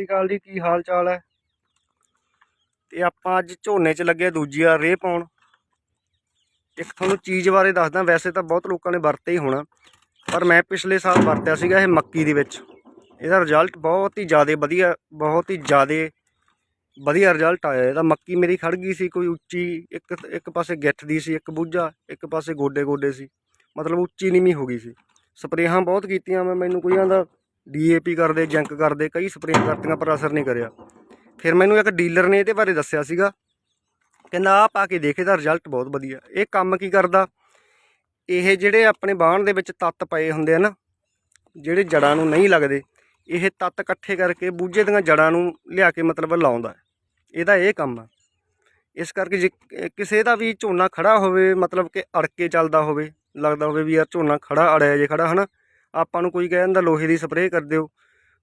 ਸ੍ਰੀ ਅਕਾਲ ਜੀ, ਕੀ ਹਾਲ ਚਾਲ ਹੈ? ਤੇ ਆਪਾਂ ਅੱਜ ਝੋਨੇ 'ਚ ਲੱਗੇ ਦੂਜੀ ਵਾਰ ਰੇਹ ਪਾਉਣ। ਇੱਕ ਤੁਹਾਨੂੰ ਚੀਜ਼ ਬਾਰੇ ਦੱਸਦਾ, ਵੈਸੇ ਤਾਂ ਬਹੁਤ ਲੋਕਾਂ ਨੇ ਵਰਤੇ ਹੀ ਹੋਣਾ, ਪਰ ਮੈਂ ਪਿਛਲੇ ਸਾਲ ਵਰਤਿਆ ਸੀਗਾ ਇਹ ਮੱਕੀ ਦੇ ਵਿੱਚ। ਇਹਦਾ ਰਿਜ਼ਲਟ ਬਹੁਤ ਹੀ ਜ਼ਿਆਦਾ ਵਧੀਆ, ਬਹੁਤ ਹੀ ਜ਼ਿਆਦਾ ਵਧੀਆ ਰਿਜ਼ਲਟ ਆਇਆ। ਇਹਦਾ ਮੱਕੀ ਮੇਰੀ ਖੜ ਗਈ ਸੀ, ਕੋਈ ਉੱਚੀ ਇੱਕ ਇੱਕ ਪਾਸੇ ਗਿੱਠ ਦੀ ਸੀ, ਇੱਕ ਬੂਝਾ, ਇੱਕ ਪਾਸੇ ਗੋਡੇ ਗੋਡੇ ਸੀ। ਮਤਲਬ ਉੱਚੀ ਨੀਵੀਂ ਹੋ ਗਈ ਸੀ। ਸਪਰੇਹਾਂ ਬਹੁਤ ਕੀਤੀਆਂ ਮੈਂ, ਮੈਨੂੰ ਕੋਈ ਆਂਦਾ ਡੀਏਪੀ ਕਰਦੇ, ਜੰਕ ਕਰਦੇ, ਕਈ ਸਪਰੇਆਂ ਕਰਤੀਆਂ ਪਰ ਅਸਰ ਨਹੀਂ ਕਰਿਆ। ਫਿਰ ਮੈਨੂੰ ਇੱਕ ਡੀਲਰ ਨੇ ਇਹਦੇ ਬਾਰੇ ਦੱਸਿਆ ਸੀਗਾ। ਕਹਿੰਦਾ ਆ ਪਾ ਕੇ ਦੇਖੇ, ਇਹਦਾ ਰਿਜ਼ਲਟ ਬਹੁਤ ਵਧੀਆ। ਇਹ ਕੰਮ ਕੀ ਕਰਦਾ? ਇਹ ਜਿਹੜੇ ਆਪਣੇ ਬਾਣ ਦੇ ਵਿੱਚ ਤੱਤ ਪਏ ਹੁੰਦੇ ਆ ਨਾ, ਜਿਹੜੇ ਜੜਾਂ ਨੂੰ ਨਹੀਂ ਲੱਗਦੇ, ਇਹ ਤੱਤ ਇਕੱਠੇ ਕਰਕੇ ਬੂਝੇ ਦੀਆਂ ਜੜਾਂ ਨੂੰ ਲਿਆ ਕੇ ਮਤਲਬ ਲਾਉਂਦਾ। ਇਹਦਾ ਇਹ ਕੰਮ ਆ। ਇਸ ਕਰਕੇ ਜੇ ਕਿਸੇ ਦਾ ਵੀ ਝੋਨਾ ਖੜਾ ਹੋਵੇ, ਮਤਲਬ ਕਿ ਅੜ ਕੇ ਚੱਲਦਾ ਹੋਵੇ, ਲੱਗਦਾ ਹੋਵੇ ਵੀ ਯਾਰ ਝੋਨਾ ਖੜਾ ਅੜਿਆ ਜੇ ਖੜਾ, ਹਨਾ? ਆਪਾਂ ਨੂੰ ਕੋਈ ਕਹਿ ਦਿੰਦਾ ਲੋਹੇ ਦੀ ਸਪਰੇਅ ਕਰ ਦਿਓ।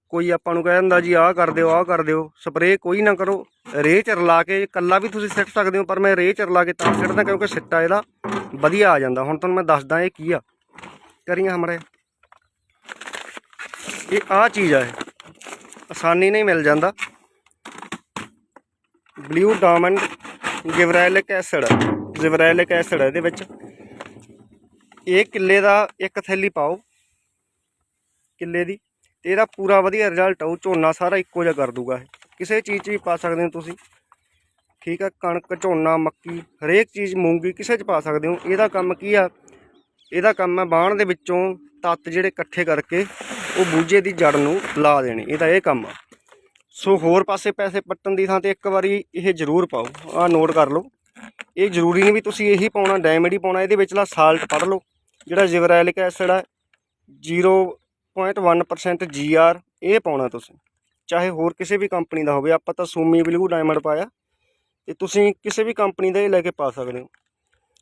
ਕੋਈ ਆਪਾਂ ਨੂੰ ਕਹਿ ਦਿੰਦਾ ਜੀ ਆਹ ਕਰ ਦਿਓ, ਆਹ ਕਰ ਦਿਓ। ਸਪਰੇਅ ਕੋਈ ਨਾ ਕਰੋ। ਰੇਹ ਚ ਕੇ ਇਕੱਲਾ ਵੀ ਤੁਸੀਂ ਸਿੱਟ ਸਕਦੇ ਹੋ, ਪਰ ਮੈਂ ਰੇਹ ਚ ਕੇ ਤਾਂ ਸਿੱਟਦਾ ਕਿਉਂਕਿ ਸਿੱਟਾ ਇਹਦਾ ਵਧੀਆ ਆ ਜਾਂਦਾ। ਹੁਣ ਤੁਹਾਨੂੰ ਮੈਂ ਦੱਸਦਾ ਇਹ ਕੀ ਆ। ਕਰੀਆਂ ਹਮਰੇ। ਇਹ ਆ ਚੀਜ਼ ਆ ਇਹ। ਆਸਾਨੀ ਨਹੀਂ ਮਿਲ ਜਾਂਦਾ। Blue diamond gibberellic acid. Gibberellic acid ਇਹਦੇ ਵਿੱਚ। ਇਹ ਕਿੱਲੇ ਦਾ ਇੱਕ ਥੈਲੀ ਪਾਓ। ਕਿੱਲੇ ਦੀ ਤੇ ਇਹਦਾ ਪੂਰਾ ਵਧੀਆ ਰਿਜ਼ਲਟ ਆਊ ਝੋਨਾ ਸਾਰਾ ਇੱਕੋ ਜਿਹਾ ਕਰ ਦੂਗਾ ਇਹ। ਕਿਸੇ ਚੀਜ਼ 'ਚ ਵੀ ਪਾ ਸਕਦੇ ਹੋ ਤੁਸੀਂ। ਠੀਕ ਆ, ਕਣਕ, ਝੋਨਾ, ਮੱਕੀ, ਹਰੇਕ ਚੀਜ਼ ਮੂੰਗੀ ਕਿਸੇ 'ਚ ਪਾ ਸਕਦੇ ਹੋ। ਇਹਦਾ ਕੰਮ ਕੀ ਆ? ਇਹਦਾ ਕੰਮ ਹੈ ਬਾਣ ਦੇ ਵਿੱਚੋਂ ਤੱਤ ਜਿਹੜੇ ਇਕੱਠੇ ਕਰਕੇ ਉਹ ਬੂਝੇ ਦੀ ਜੜ ਨੂੰ ਲਾ ਦੇਣੇ। ਇਹਦਾ ਇਹ ਕੰਮ ਆ। ਸੋ ਹੋਰ ਪਾਸੇ ਪੈਸੇ ਪੱਟਣ ਦੀ ਥਾਂ ਤੇ ਇੱਕ ਵਾਰੀ ਇਹ ਜ਼ਰੂਰ ਪਾਓ। ਆਹ ਨੋਟ ਕਰ ਲਓ। ਇਹ ਜ਼ਰੂਰੀ ਨਹੀਂ ਵੀ ਤੁਸੀਂ ਇਹੀ ਪਾਉਣਾ ਡਾਇਮੰਡ ਹੀ ਪਾਉਣਾ, ਇਹਦੇ ਵਿਚਲਾ ਸਾਲਟ ਪੜ ਲਓ। ਜਿਹੜਾ ਜਿਵਰੈਲਿਕ ਐਸਿਡ ਹੈ 0.1% GR ਇਹ ਪਾਉਣਾ ਤੁਸੀਂ। ਚਾਹੇ ਹੋਰ ਕਿਸੇ ਵੀ ਕੰਪਨੀ ਦਾ ਹੋਵੇ, ਆਪਾਂ ਤਾਂ ਸੂਮੀ ਬਲੂ ਡਾਇਮੰਡ ਪਾਇਆ। ਤੇ ਤੁਸੀਂ ਕਿਸੇ ਵੀ ਕੰਪਨੀ ਦਾ ਇਹ ਲੈ ਕੇ ਪਾ ਸਕਦੇ ਹੋ।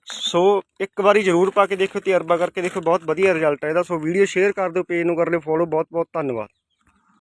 ਸੋ ਇੱਕ ਵਾਰੀ ਜ਼ਰੂਰ ਪਾ ਕੇ ਦੇਖਿਓ, ਤਜਰਬਾ ਕਰਕੇ ਦੇਖਿਓ, ਬਹੁਤ ਵਧੀਆ ਰਿਜ਼ਲਟ ਹੈ ਇਹਦਾ। ਸੋ ਵੀਡੀਓ ਸ਼ੇਅਰ ਕਰ ਦਿਓ ਪੇਜ ਨੂੰ ਕਰ ਲਿਓ ਫੋਲੋ ਬਹੁਤ ਬਹੁਤ ਧੰਨਵਾਦ।